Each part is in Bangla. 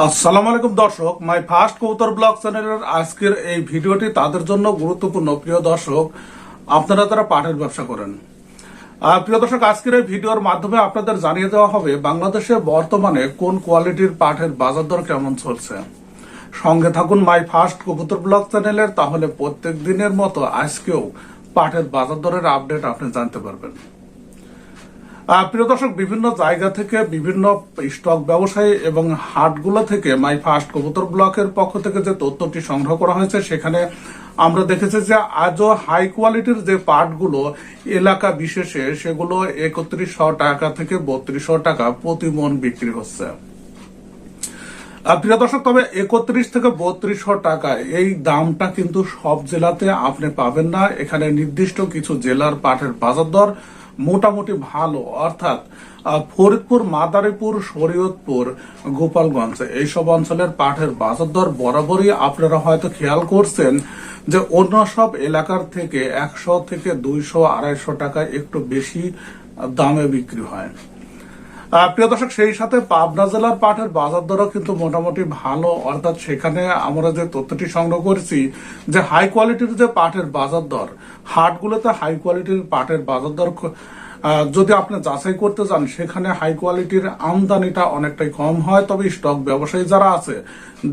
আসসালামু আলাইকুম দর্শক, মাই ফার্স্ট কৌতর ব্লগ চ্যানেলের আজকের এই ভিডিওটি তাদের জন্য গুরুত্বপূর্ণ। প্রিয় দর্শক, আপনারা তারা পাটের ব্যবসা করেন। প্রিয় দর্শক, আজকের এই ভিডিওর মাধ্যমে আপনাদের জানিয়ে দেওয়া হবে বাংলাদেশে বর্তমানে কোন কোয়ালিটির পাটের বাজার দর কেমন চলছে। সঙ্গে থাকুন মাই ফার্স্ট কবুতর ব্লগ চ্যানেলের, তাহলে প্রত্যেক দিনের মতো আজকেও পাটের বাজার দরের আপডেট আপনি জানতে পারবেন। প্রিয় দর্শক, বিভিন্ন জায়গা থেকে বিভিন্ন স্টক ব্যবসায়ী এবং হাটগুলো থেকে মাই ফার্স্ট কবুতর ব্লকের পক্ষ থেকে যে তথ্যটি সংগ্রহ করা হয়েছে, সেখানে আমরা দেখেছি যে আজও হাই কোয়ালিটির যে পাটগুলো এলাকা বিশেষে, সেগুলো একত্রিশশো টাকা থেকে বত্রিশশো টাকা প্রতি মন বিক্রি হচ্ছে। প্রিয় দর্শক, তবে একত্রিশ থেকে বত্রিশশো টাকা, এই দামটা কিন্তু সব জেলাতে আপনি পাবেন না। এখানে নির্দিষ্ট কিছু জেলার পাটের বাজার দর মোটামুটি ভালো, অর্থাৎ ফরিদপুর, মাদারীপুর, শরীয়তপুর, গোপালগঞ্জ। এইসব অঞ্চলের পাঠের বাজার দর বরাবরই আপনারা হয়তো খেয়াল করছেন যে অন্য সব এলাকার থেকে একশো থেকে দুইশো, আড়াইশো টাকা একটু বেশি দামে বিক্রি হয়। প্রিয় দর্শক, সেই সাথে পাবনা জেলার পাটের বাজার দরও কিন্তু মোটামুটি ভালো। অর্থাৎ সেখানে আমরা যে তথ্যটি সংগ্রহ করেছি যে হাই কোয়ালিটির যে পাটের বাজার দর, হাটগুলোতে হাই কোয়ালিটির পাটের বাজার দর যদি আপনি যাচাই করতে যান, সেখানে হাই কোয়ালিটির আমদানিটা অনেকটাই কম হয়। তবে স্টক ব্যবসায়ী যারা আছে,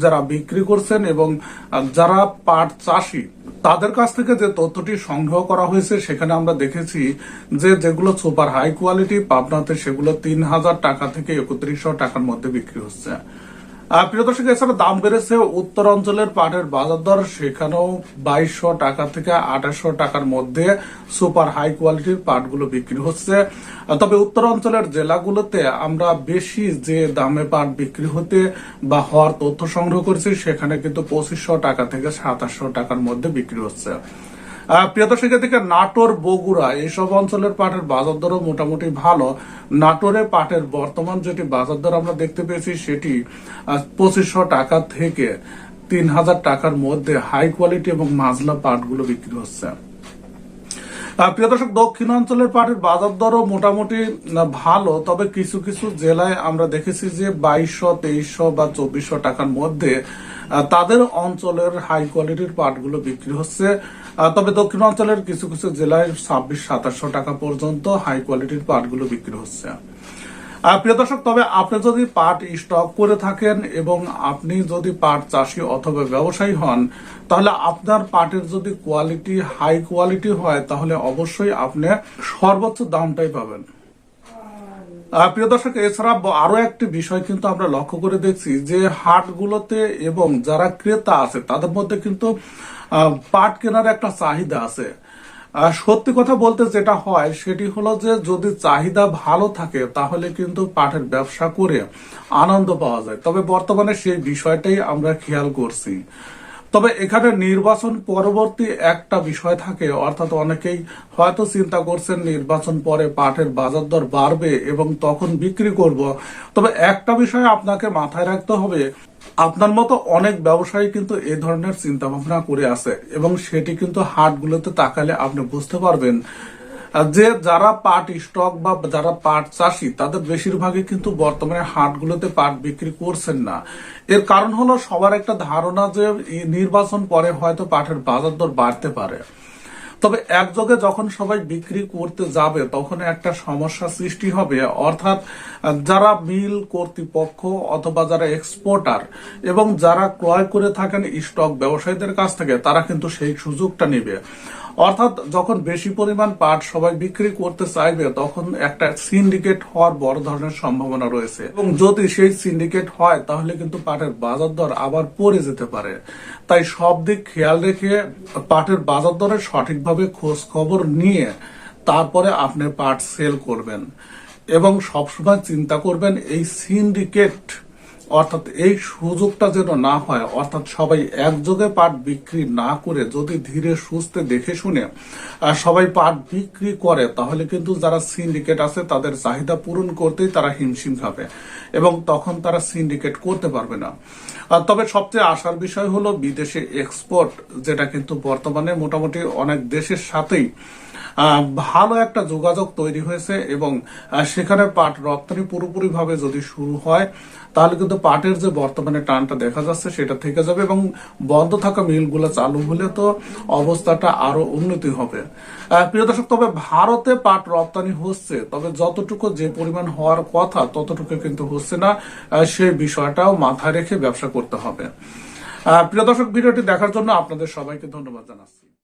যারা বিক্রি করছেন এবং যারা পাট চাষি, তাদের কাছ থেকে যে তথ্যটি সংগ্রহ করা হয়েছে, সেখানে আমরা দেখেছি যে যেগুলো সুপার হাই কোয়ালিটি পাবনাতে সেগুলো তিন হাজার টাকা থেকে একত্রিশশো টাকার মধ্যে বিক্রি হচ্ছে। প্রিয় দর্শক, এছাড়া দাম বেড়েছে উত্তর অঞ্চলের পাটের বাজার দর। সেখানেও বাইশশো টাকা থেকে আঠাশশো টাকার মধ্যে সুপার হাই কোয়ালিটির পাটগুলো বিক্রি হচ্ছে। তবে উত্তর অঞ্চলের জেলাগুলোতে আমরা বেশি যে দামে পাট বিক্রি হতে বা হওয়ার তথ্য সংগ্রহ করেছি, সেখানে কিন্তু পঁচিশশো টাকা থেকে সাতাশশো টাকার মধ্যে বিক্রি হচ্ছে। প্রিয় দর্শক, এদিকে নাটোর, বগুড়া, এইসব অঞ্চলের পাটের বাজার দরও মোটামুটি ভালো। নাটোরে পাটের বর্তমান যেটি বাজার দর আমরা দেখতে পেয়েছি, সেটি পঁচিশশো টাকা থেকে তিন হাজার টাকার মধ্যে হাই কোয়ালিটি এবং মাজলা পাটগুলো বিক্রি হচ্ছে। প্রিয় দর্শক দক্ষিণাঞ্চলের পাটের বাজার দরও মোটামুটি ভালো, তবে কিছু কিছু জেলায় আমরা দেখেছি যে বাইশশো, তেইশশো বা চব্বিশশো টাকার মধ্যে তাদের অঞ্চলের হাই কোয়ালিটির পাটগুলো বিক্রি হচ্ছে। তবে দক্ষিণাঞ্চলের কিছু কিছু জেলায় ছাব্বিশ, সাতাশশো টাকা পর্যন্ত হাই কোয়ালিটির পাটগুলো বিক্রি হচ্ছে। প্রিয় দর্শক, তবে আপনি যদি পাট স্টক করে থাকেন এবং আপনি যদি পাট চাষি অথবা ব্যবসায়ী হন, তাহলে আপনার পাটের যদি কোয়ালিটি হাই কোয়ালিটি হয়, তাহলে অবশ্যই আপনি সর্বোচ্চ দামটাই পাবেন। প্রিয় দর্শক, এছাড়া আরও একটি বিষয় কিন্তু আমরা লক্ষ্য করে দেখছি যে হাটগুলোতে এবং যারা ক্রেতা আছে, তাদের মধ্যে কিন্তু পাট কেনার একটা চাহিদা আছে। সত্যি কথা বলতে যেটা হয়, সেটি হলো যে যদি চাহিদা ভালো থাকে, তাহলে কিন্তু পাটের ব্যবসা করে আনন্দ পাওয়া যায়। তবে বর্তমানে সেই বিষয়টাই আমরা খেয়াল করছি। তবে এখানে নির্বাচন পরবর্তী একটা বিষয় থাকে, অর্থাৎ অনেকেই হয়তো চিন্তা করছেন নির্বাচন পরে পাঠের বাজার দর বাড়বে এবং তখন বিক্রি করব। তবে একটা বিষয় আপনাকে মাথায় রাখতে হবে, আপনার মতো অনেক ব্যবসায়ী কিন্তু এ ধরনের চিন্তা ভাবনা করে আছে এবং সেটি কিন্তু হাটগুলোতে তাকালে আপনি বুঝতে পারবেন। যে যারা পাট স্টক বা যারা পাট চাষি, তাদের বেশিরভাগই কিন্তু বর্তমানে হাটগুলোতে পাট বিক্রি করছেন না। এর কারণ হলো সবার একটা ধারণা যে নির্বাচন পরে হয়তো পাটের বাজার দর বাড়তে পারে। তবে একযোগে যখন সবাই বিক্রি করতে যাবে, তখন একটা সমস্যা সৃষ্টি হবে। অর্থাৎ যারা মিল, কর্তৃপক্ষ অথবা যারা এক্সপোর্টার এবং যারা ক্রয় করে থাকেন স্টক ব্যবসায়ীদের কাছ থেকে, তারা কিন্তু সেই সুযোগটা নেবে। অর্থাৎ যখন বেশি পরিমাণ পাট সবাই বিক্রি করতে চাইবে, তখন একটা সিন্ডিকেট হওয়ার বড় ধরনের সম্ভাবনা রয়েছে। এবং যদি সেই সিন্ডিকেট হয়, তাহলে কিন্তু পাটের বাজার দর আবার পড়ে যেতে পারে। তাই সব দিক খেয়াল রেখে পাটের বাজার দরের সঠিকভাবে খোঁজ খবর নিয়ে তারপরে আপনি পাট সেল করবেন। এবং সবসময় চিন্তা করবেন, এই সিন্ডিকেট অর্থাৎ এই সুযোগটা যেন না হয়, অর্থাৎ সবাই একযোগে পাট বিক্রি না করে যদি ধীরে সুস্থে দেখে শুনে সবাই পাট বিক্রি করে, তাহলে কিন্তু যারা সিন্ডিকেট আছে তাদের চাহিদা পূরণ করতেই তারা হিমশিম খাবে এবং তখন তারা সিন্ডিকেট করতে পারবে না। তবে সবচেয়ে আসার বিষয় হলো বিদেশে এক্সপোর্ট যেটা কিন্তু বর্তমানে মোটামুটি অনেক দেশের সাথেই ভালো একটা যোগাযোগ তৈরি হয়েছে এবং সেখানে পাট রপ্তানি পুরোপুরিভাবে যদি শুরু হয়, তাহলে কিন্তু পাটের যে বর্তমানে টানটা দেখা যাচ্ছে সেটা থেকে যাবে এবং বন্ধ থাকা মিলগুলো চালু হলে তো অবস্থাটা আরও উন্নতি হবে। প্রিয় দর্শক, তবে ভারতে পাট রপ্তানি হচ্ছে, তবে যতটুকু যে পরিমাণ হওয়ার কথা ততটুকু কিন্তু হচ্ছে না সেই বিষয়টাও মাথায় রেখে ব্যবসা করতে হবে। প্রিয় দর্শক, ভিডিওটি দেখার জন্য আপনাদের সবাইকে ধন্যবাদ জানাচ্ছি।